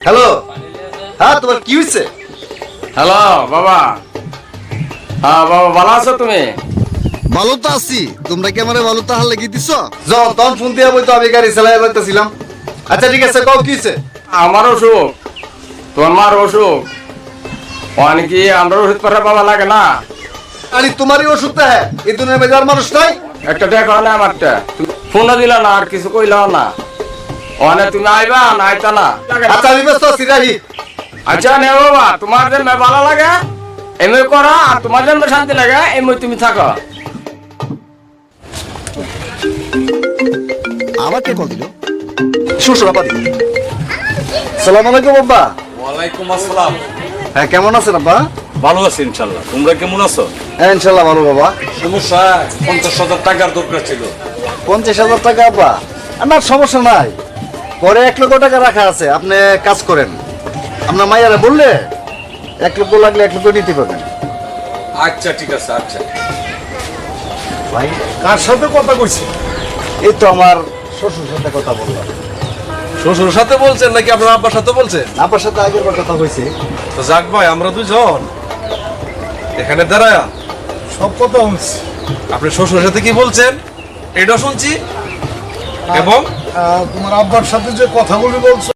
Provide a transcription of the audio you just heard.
Hello হ্যাঁ তোমার কি হয়েছে হ্যালো বাবা। হ্যাঁ বাবা ভালো আছো তুমি? ভালো তো আছি। তোমরা কি আমার ভালো তাহার লেগে দিছ? যখন তখন ফোন দিয়ে বই তো আমি গাড়ি চালাই যাইতেছিলাম। আচ্ছা ঠিক আছে কও কি হয়েছে আমার অসুখ। তোমার অসুখ। অনেকে আমরা ওষুধ করে বাবা লাগে না? আরে তোমারই ওষুধটা হ্যাঁ। এই দুনিয়ার মেজার মানুষ নাই? একটা দেখো না আমারটা। ফোনও দিলা না আর কিছু কইলাও না। অনেক তুমি আইবা না আইতা না আচ্ছা আমি ব্যস্ত আছি রাহি। আচ্ছা নে বাবা তোমার জন্য ভালো লাগে এমনি করা আর তোমার জন্য শান্তি লাগে এমনি তুমি থাকো। আবার কে কল দিল? শ্বশুর আপাদি সালাম আলাইকুম আব্বা। ওয়ালাইকুম আসসালাম। হ্যাঁ কেমন আছেন আব্বা? ভালো আছি ইনশাল্লাহ তোমরা কেমন আছো? হ্যাঁ ইনশাল্লাহ ভালো বাবা। সমস্যা পঞ্চাশ হাজার টাকার দরকার ছিল। পঞ্চাশ হাজার টাকা আব্বা। আমার সমস্যা নাই। পরে এক লক্ষ টাকা রাখা আছে আপনি কাজ করেন। আপনার মাইয়ারা বললে এক লক্ষ লাগলে এক লক্ষ নিতে পারবেন। আচ্ছা ঠিক আছে আচ্ছা। ভাই কার সাথে কথা কইছি? এই তো আমার শ্বশুর সাথে কথা বললাম। শ্বশুর সাথে বলছেন নাকি আপনার আব্বার সাথে বলছেন? আপনার সাথে আগের বার কথা হয়েছে তো যাক ভাই আমরা দুজন এখানে দাঁড়ায়া। সব কথা শুনছি। আপনি শ্বশুরের সাথে কি বলছেন? এটা শুনছি। এবং তোমার আব্বার সাথে যে কথাগুলি বলছো